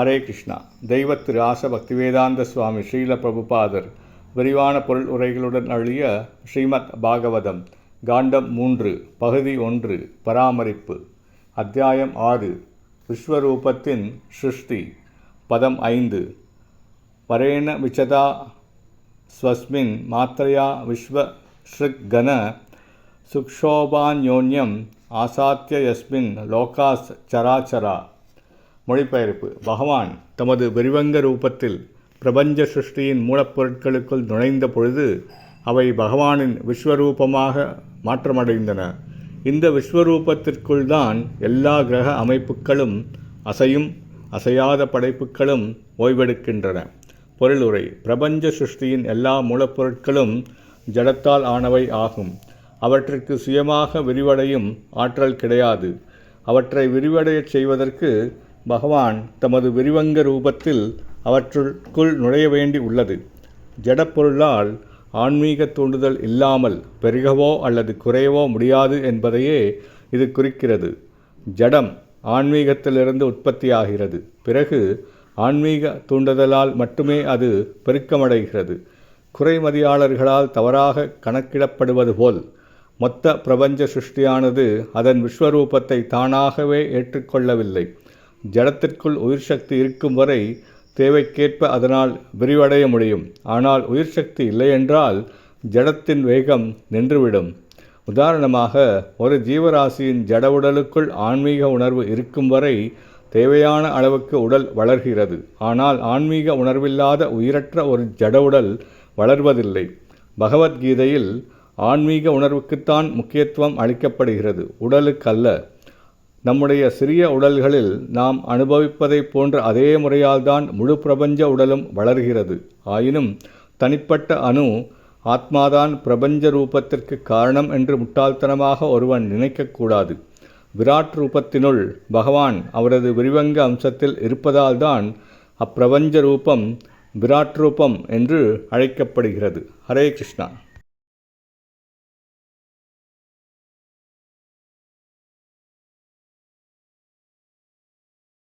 ஹரே கிருஷ்ணா. தெய்வ திரு ஆச பக்திவேதாந்த சுவாமி ஸ்ரீல பிரபுபாதர் விரிவான பொருள் உரைகளுடன் அழிய ஸ்ரீமத் பாகவதம் காண்டம் மூன்று பகுதி ஒன்று பராமரிப்பு. அத்தியாயம் ஆறு விஸ்வரூபத்தின் சிருஷ்டி. பதம் ஐந்து பரேண விச்சதா ஸ்வஸ்மின் மாத்திரையா விஸ்வ ஸ்ருக்கன சுக்ஷோபான்யோன்யம் ஆசாத்திய யஸ்மின் லோகாஸ் சராச்சரா மொழிபெயர்ப்பு. பகவான் தமது விரிவங்க ரூபத்தில் பிரபஞ்ச சிருஷ்டியின் மூலப்பொருட்களுக்குள் நுழைந்த பொழுது அவை பகவானின் விஸ்வரூபமாக மாற்றமடைந்தன. இந்த விஸ்வரூபத்திற்குள் தான் எல்லா கிரக அமைப்புகளும் அசையும் அசையாத படைப்புகளும் ஓய்வெடுக்கின்றன. பொருளுரை பிரபஞ்ச சிருஷ்டியின் எல்லா மூலப்பொருட்களும் ஜடத்தால் ஆனவை ஆகும். அவற்றிற்கு சுயமாக விரிவடையும் ஆற்றல் கிடையாது. அவற்றை விரிவடையச் செய்வதற்கு பகவான் தமது விரிவங்க ரூபத்தில் அவற்றுக்குள் நுழைய வேண்டி உள்ளது. ஜடப்பொருளால் ஆன்மீக தூண்டுதல் இல்லாமல் பெருகவோ அல்லது குறையவோ முடியாது என்பதையே இது குறிக்கிறது. ஜடம் ஆன்மீகத்திலிருந்து உற்பத்தியாகிறது. பிறகு ஆன்மீக தூண்டுதலால் மட்டுமே அது பெருக்கமடைகிறது. குறைமதியாளர்களால் தவறாக கணக்கிடப்படுவது போல் மொத்த பிரபஞ்ச சிருஷ்டியானது அதன் விஸ்வரூபத்தை தானாகவே ஏற்றுக்கொள்ளவில்லை. ஜடத்திற்குள் உயிர் சக்தி இருக்கும் வரை தேவைக்கேற்ப அதனால் விரிவடைய முடியும். ஆனால் உயிர் சக்தி இல்லையென்றால் ஜடத்தின் வேகம் நின்றுவிடும். உதாரணமாக ஒரு ஜீவராசியின் ஜட உடலுக்குள் ஆன்மீக உணர்வு இருக்கும் வரை தேவையான அளவுக்கு உடல் வளர்கிறது. ஆனால் ஆன்மீக உணர்வில்லாத உயிரற்ற ஒரு ஜட உடல் வளர்வதில்லை. பகவத்கீதையில் ஆன்மீக உணர்வுக்குத்தான் முக்கியத்துவம் அளிக்கப்படுகிறது. உடலுக்கல்ல நம்முடைய சிறிய உடல்களில் நாம் அனுபவிப்பதைப் போன்ற அதே முறையால்தான் முழு பிரபஞ்ச உடலும் வளர்கிறது. ஆயினும் தனிப்பட்ட அணு ஆத்மாதான் பிரபஞ்ச ரூபத்திற்கு காரணம் என்று முட்டாள்தனமாக ஒருவன் நினைக்கக்கூடாது விராட் ரூபத்தினுள் பகவான் அவரது விரிவங்க அம்சத்தில் இருப்பதால்தான் அப்பிரபஞ்ச ரூபம் விராட் ரூபம் என்று அழைக்கப்படுகிறது. ஹரே கிருஷ்ணா.